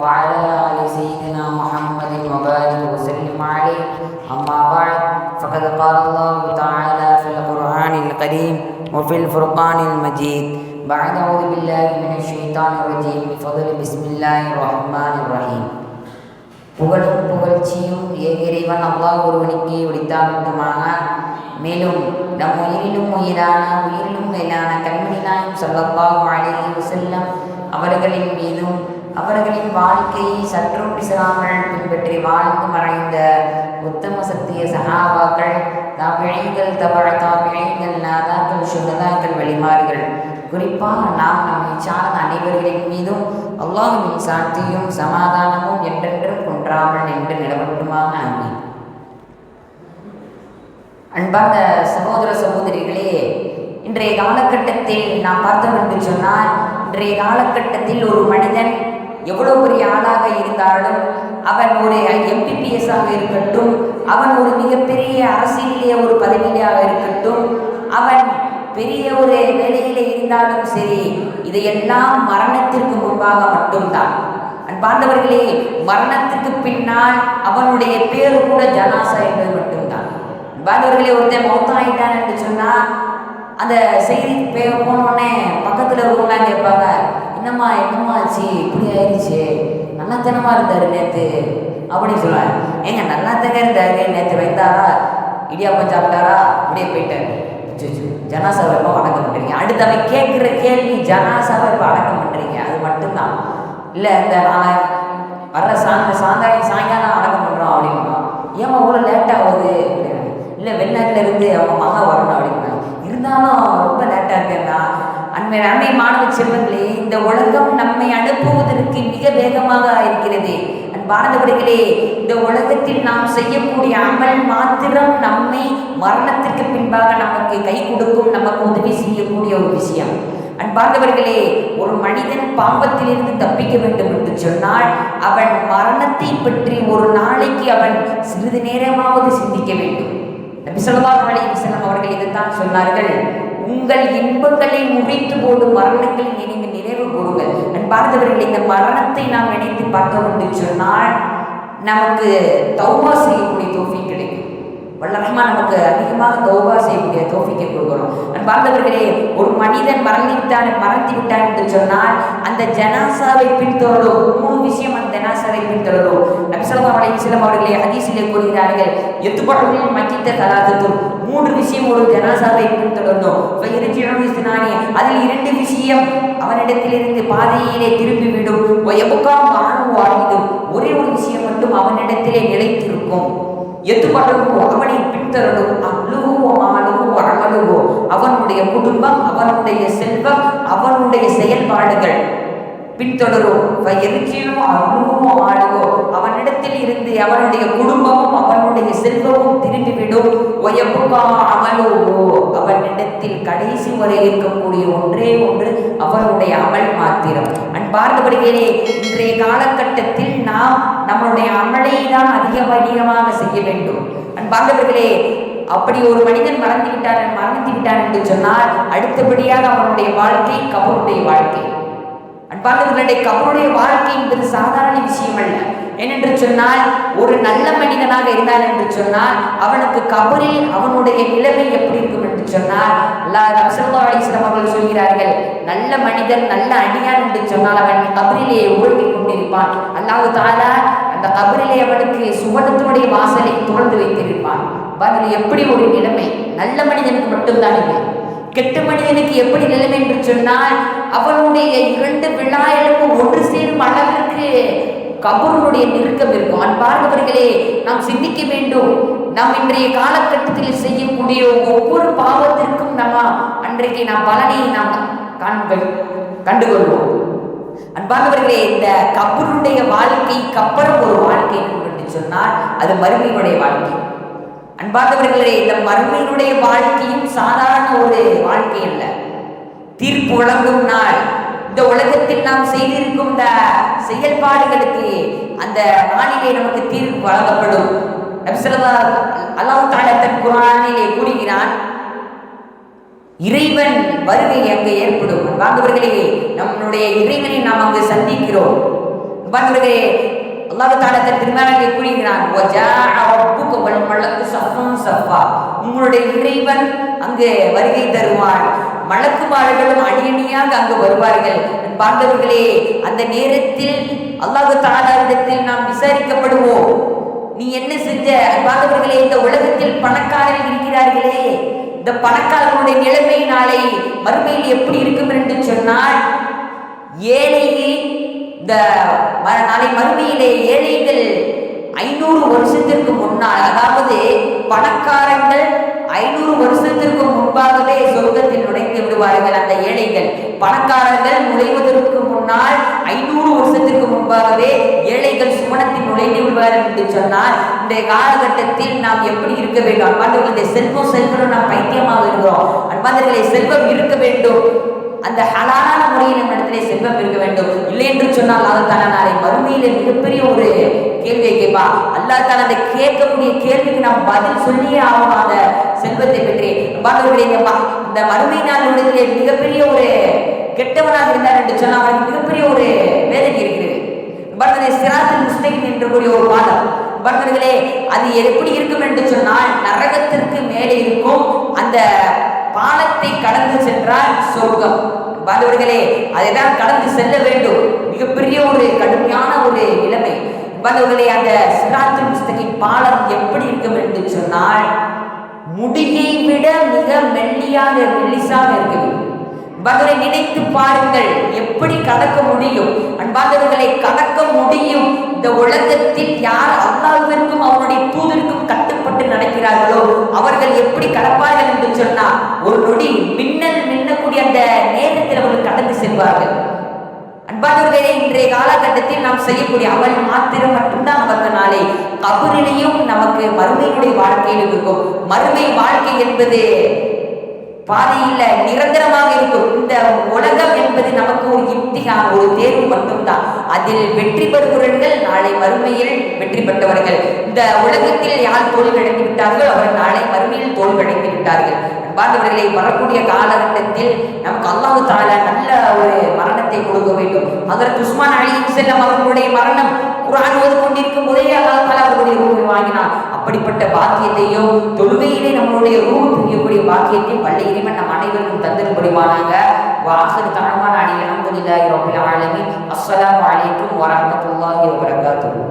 سيدنا محمد وعلى آل سيدنا محمد وبارك وسلم عليه أما بعد فقد قال الله تعالى في القرآن الكريم وفي الفرقان المجيد بعد أعوذ بالله من الشيطان الرجيم بفضل بسم الله الرحمن الرحيم புகழும் புகழ்ச்சியும் இறைவன் அல்லாஹ் ஒருவனுக்கு உரித்தாகட்டுமாக மேலும் நம் உயிரிலும் உயிரான உயிரிலும் மேலான கண்மணி நாயம் சொல்லல்லாஹு அலைஹி வஸல்லம் அவர்களின் மீதும் அவர்களின் வாழ்க்கையை சற்றும் பிசகாமல் பின்பற்றி வாழ்ந்து மறைந்த உத்தம சத்திய சகாபாக்கள் தாபிழைகள் தபழ தாபிழைகள் நாதாக்கள் சுகதாக்கள் வழிமார்கள் குறிப்பாக நாம் நம்மை சார்ந்த அனைவர்களின் மீதும் அல்லாஹுவின் சாந்தியும் சமாதானமும் என்றென்றும் குன்றாமல் என்று நிலவட்டுமாக ஆமீன். அன்பார்ந்த சகோதர சகோதரிகளே இன்றைய காலகட்டத்தில் நாம் பார்த்தோம் என்று சொன்னால் இன்றைய காலகட்டத்தில் ஒரு மனிதன் எவ்வளோ பெரிய ஆளாக இருந்தாலும் அவன் ஒரு எம்பிபிஎஸ்ஸாக இருக்கட்டும் அவன் ஒரு மிகப்பெரிய அரசியலிலே ஒரு பதவியிலாக இருக்கட்டும் அவன் பெரிய ஒரு வேலையிலே இருந்தாலும் சரி இதையெல்லாம் மரணத்திற்கு முன்பாக மட்டும்தான். அன்பார்ந்தவர்களே மரணத்துக்கு பின்னால் அவனுடைய பேரு கூட ஜனாசா என்பது மட்டும்தான். அன்பார்ந்தவர்களே ஒருத்தன் மௌத்தாயிட்டான் என்று சொன்னால் அந்த செய்தி போனோடனே பக்கத்தில் இருக்கவங்களாம் கேட்பாங்க என்னம்மா என்னம்மா ஆச்சு? இப்படி ஆயிடுச்சு நல்லாத்தனமாக இருந்தார் நேற்று அப்படின்னு சொல்லுவாங்க ஏங்க நல்லாத்தங்க இருந்தார். நேற்று வைத்தாரா இடியாப்பம் சாப்பிட்டாரா? அப்படியே போயிட்டாரு. அச்சச்சோ, ஜனாசாவை எப்போ அடக்கம் பண்ணுறீங்க அடுத்தவன் கேட்குற கேள்வி ஜனாசாவை இப்போ அடக்கம் பண்ணுறீங்க அது மட்டும்தான். இல்லை இந்த நான் வர்ற சாயந்த சாயங்காலம் சாயங்காலம் அடக்கம் பண்ணுறோம் அப்படின்னா ஏமா இவ்வளோ லேட்டாக ஆகுது? இல்லை வெளிநாட்டில் இருந்து அவங்க செல்வங்களே இந்த உலகம் நம்மை அனுப்புவதற்கு மிக வேகமாக இருக்கிறது அன்பானவர்களே இந்த உலகத்தில் நாம் செய்யக்கூடிய அமல் மாத்திரம் நம்மை மரணத்திற்கு பின்பாக நமக்கு கை கொடுக்கும் நமக்கு உதவி செய்யக்கூடிய ஒரு விஷயம். அன்பார்ந்தவர்களே ஒரு மனிதன் பாம்பத்திலிருந்து தப்பிக்க வேண்டும் என்று சொன்னால் அவன் மரணத்தை பற்றி ஒரு நாளைக்கு அவன் சிறிது நேரமாவது சிந்திக்க வேண்டும். நபி ஸல்லல்லாஹு அலைஹி அவர்கள் இதைத்தான் சொன்னார்கள். உங்கள் இன்பங்களை முறித்து போடும் மரணங்களில் நீங்கள் நினைவு கூறுங்கள். பார்த்தவர்கள் இந்த மரணத்தை நாம் நினைத்து பார்க்க முடியும் சொன்னால் நமக்கு தௌபா செய்யக்கூடிய தோஃபி கிடைக்கும் நமக்கு அதிகமாக தௌபா செய்யக்கூடிய தோஃபிக்கை கொடுக்கணும். அன்பார்ந்தவர்களே ஒரு மனிதன் மறந்து விட்டான் மறந்து விட்டான் என்று சொன்னால் அந்த ஜனாசாவை பின்தொடரும். மூணு விஷயம் அந்த ஜனாசாவை பின்தொடரும். நபி ஸல்லல்லாஹு அவர்களே ஹதீஸிலே கூறுகிறார்கள் எத்துப்படவில் மத்தித்த தலாத்தும் மூன்று விஷயம் ஒரு ஜனாசாவை பின்தொடர்ந்தோம். இஸ்னானி அதில் இரண்டு விஷயம் அவனிடத்திலிருந்து பாதையிலே திரும்பிவிடும். எப்புக்கா மாணவ வாழ்ந்தும் ஒரே ஒரு விஷயம் மட்டும் அவனிடத்திலே நிலைத்திருக்கும். எத்துப்படவோ அவனை பின்தொடரும் அழுவோ ஆளுவோ அமலுவோ அவனுடைய குடும்பம் அவனுடைய செல்வம் அவனுடைய செயல்பாடுகள். பின்தொடரும் எரிச்சிலும் அழுவோ ஆளுவோ அவனிடத்தில் இருந்து அவனுடைய குடும்பமும் அவனுடைய செல்வமும் திரும்பிவிடும். ஒயப்புகா அமலுவோ அவனிடத்தில் கடைசி வரை இருக்கக்கூடிய ஒன்றே ஒன்று அவனுடைய அமல் மாத்திரம். பார்த்தபடுகிறே இன்றைய காலகட்டத்தில் நாம் நம்மளுடைய அமலை தான் அதிக அதிகமாக செய்ய வேண்டும். அன்பார்ந்தவர்களே அப்படி ஒரு மனிதன் மறந்து விட்டான் மறந்து விட்டான் என்று சொன்னால் அடுத்தபடியாக அவனுடைய வாழ்க்கை கபருடைய வாழ்க்கை. அன்பார்ந்தவர்களுடைய கபருடைய வாழ்க்கை என்பது சாதாரண விஷயம் அல்ல. ஏனென்று சொன்னால் ஒரு நல்ல மனிதனாக இருந்தான் என்று சொன்னால் அவனுக்கு கபரில் அவனுடைய நிலைமை எப்படி இருக்கும் என்று சொன்னால் அல்லாஹ் ரசல்லா அலிஸ்லாம் அவர்கள் சொல்கிறார் நல்ல மனிதன் நல்ல அடியான் என்று சொன்னால் அவன் கபரிலே உறங்கிக் கொண்டிருப்பான். அல்லாஹு தாலா அந்த கபரிலே அவனுக்கு சுவனத்தினுடைய வாசலை திறந்து வைத்திருப்பான். பாருங்கள் எப்படி ஒரு நிலைமை. நல்ல மனிதனுக்கு மட்டும்தான் இல்லை கெட்ட மனிதனுக்கு எப்படி நிலைமை என்று சொன்னால் அவனுடைய இரண்டு விழாயலும் ஒன்று சேரும் அளவிற்கு கபருடைய நெருக்கம் இருக்கும். அன்பார்ந்தவர்களே நாம் சிந்திக்க வேண்டும். நாம் இன்றைய காலகட்டத்தில் செய்யக்கூடிய ஒவ்வொரு பாவத்திற்கும் நம்ம அன்றைக்கு நாம் பலனை நாம் காண்கள் கண்டுகொள்வோம். அன்பானவர்களே இந்த கபருடைய வாழ்க்கைக்கு அப்புறம் ஒரு வாழ்க்கை என்று சொன்னால் அது மறுமையினுடைய வாழ்க்கை. அன்பார்ந்தவர்களே இந்த மறுமையினுடைய வாழ்க்கையும் சாதாரண ஒரு வாழ்க்கை அல்ல. தீர்ப்பு வழங்கும் நாள். இந்த உலகத்தில் நாம் செய்திருக்கும் இந்த செயல்பாடுகளுக்கு அந்த நாளிலே நமக்கு தீர்ப்பு வழங்கப்படும். அல்லாஹ் தாலா தன் குரானிலே கூறுகிறான் இறைவன் வருகை அங்கு ஏற்படும். அன்பார்ந்தவர்களே நம்மளுடைய இறைவனை நாம் அங்கு சந்திக்கிறோம். அன்பார்ந்தவர்களே அல்லாஹ் தாலா தன் திருமணத்தை கூறுகிறான் "வஜாஅ ரப்புக மலக்கு உங்களுடைய இறைவன் அங்கு வருகை தருவான். மலக்குமார்களும் அணியணியாக அங்கு வருவார்கள். பார்த்தவர்களே அந்த நேரத்தில் அல்லாஹு தாலாவிடத்தில் நாம் விசாரிக்கப்படுவோம். நீ என்ன செஞ்ச? அன்பார்ந்தவர்களே இந்த உலகத்தில் பணக்காரர்கள் இருக்கிறார்களே. இந்த பணக்காரர்களுடைய நிலைமை நாளை மறுமையில் எப்படி இருக்கும் என்று சொன்னால் ஏழையை இந்த நாளை மறுமையிலே ஏழைகள் ஐநூறு வருஷத்திற்கு முன்னால் அதாவது பணக்காரங்கள் ஐநூறு வருஷத்திற்கு முன்பாகவே சொர்க்கத்தில் நுழைந்து விடுவார்கள் அந்த ஏழைகள். பணக்காரர்கள் நுழைவதற்கு முன்னால் ஐநூறு வருஷத்திற்கு முன்பாகவே ஏழைகள் நுழைந்து விடுவார் என்று சொன்னால் இன்றைய காலகட்டத்தில் நாம் எப்படி இருக்க வேண்டும்? அன்பாந்தவர்களே செல்வம் செல்வம் நாம் பைத்தியமாக இருக்கிறோம். அன்பாந்தவர்களே செல்வம் இருக்க வேண்டும். அந்த ஹலாலான முறையில் நம்ம இடத்திலே செல்வம் இருக்க வேண்டும். இல்லை என்று சொன்னால் அது தான நாளை மறுமையில மிகப்பெரிய ஒரு கேள்வியை கேட்பா. அல்லா தான அந்த கேட்கக்கூடிய கேள்விக்கு நாம் பதில் சொல்லியே ஆகணும் அந்த செல்வத்தை பற்றி. பாடல்களே இந்த மறுமை நாள் மிகப்பெரிய ஒரு கெட்டவனாக இருந்தார் என்று சொன்னால் அவனுக்கு மிகப்பெரிய ஒரு வேதனை இருக்கிறது. பர்தனை சிராத்தில் முஸ்தகின் என்று கூடிய ஒரு பாதம் பர்தர்களே அது எப்படி இருக்கும் என்று சொன்னால் நரகத்திற்கு மேலே இருக்கும் அந்த பாலத்தை கடந்து சென்றால் சொர்க்கம். பாதவர்களே அதைதான் கடந்து செல்ல வேண்டும். மிகப்பெரிய ஒரு கடுமையான ஒரு நிலைமை. பாதவர்களே அந்த சிராத்து முஸ்தகின் பாலம் எப்படி இருக்கும் என்று சொன்னால் முடியை விட மிக மெல்லியாக மெல்லிசாக இருக்குது பகலை நினைத்து பாருங்கள். எப்படி கடக்க முடியும்? அன்பாகவர்களை கடக்க முடியும். இந்த உலகத்தில் யார் அல்லாவிற்கும் அவருடைய தூதருக்கும் கட்டுப்பட்டு நடக்கிறார்களோ அவர்கள் எப்படி கடப்பார்கள் என்று சொன்னால் ஒரு நொடி மின்னல் மின்னக்கூடிய அந்த நேரத்தில் அவர்கள் கடந்து செல்வார்கள். அன்பானவர்களே இன்றைய காலகட்டத்தில் நாம் செய்யக்கூடிய அவள் மாத்திரம் மட்டும்தான் நமக்கு நாளை. கபரிலையும் நமக்கு மறுமையினுடைய வாழ்க்கையில் இருக்கும். மறுமை வாழ்க்கை என்பது பாதையில் நிரந்தரமாக இருக்கும். இந்த உலகம் என்பது நமக்கு ஒரு இம்திகான் ஒரு தேர்வு மட்டும்தான். அதில் வெற்றி பெறுபவர்கள் நாளை மறுமையில் வெற்றி பெற்றவர்கள். இந்த உலகத்தில் யார் தோல்வி அடைந்து விட்டார்கள் அவர் நாளை மறுமையில் தோல்வி அடைந்து விட்டார்கள். அன்பார்ந்தவர்களை வரக்கூடிய காலகட்டத்தில் நமக்கு அல்லாஹு தாலா நல்ல ஒரு மரணத்தை கொடுக்க வேண்டும். அதற்கு உஸ்மான் அலி செல்லம் அவர்களுடைய மரணம் குரான் ஓது கொண்டிருக்கும் போதே அல்லாஹ் தாலா அவர்களுடைய ரூபை அப்படிப்பட்ட பாக்கியத்தையும் தொழுகையிலே நம்மளுடைய ரூபு புரியக்கூடிய பாக்கியத்தையும் பள்ளி இறைவன் நம் அனைவருக்கும் தந்திருப்படிவானாங்க வாசல் தனமான அணி புதிதாக ரபில் ஆலமீன். அஸ்ஸலாமு அலைக்கும் வரஹ்மத்துல்லாஹி வபரகாத்துஹு.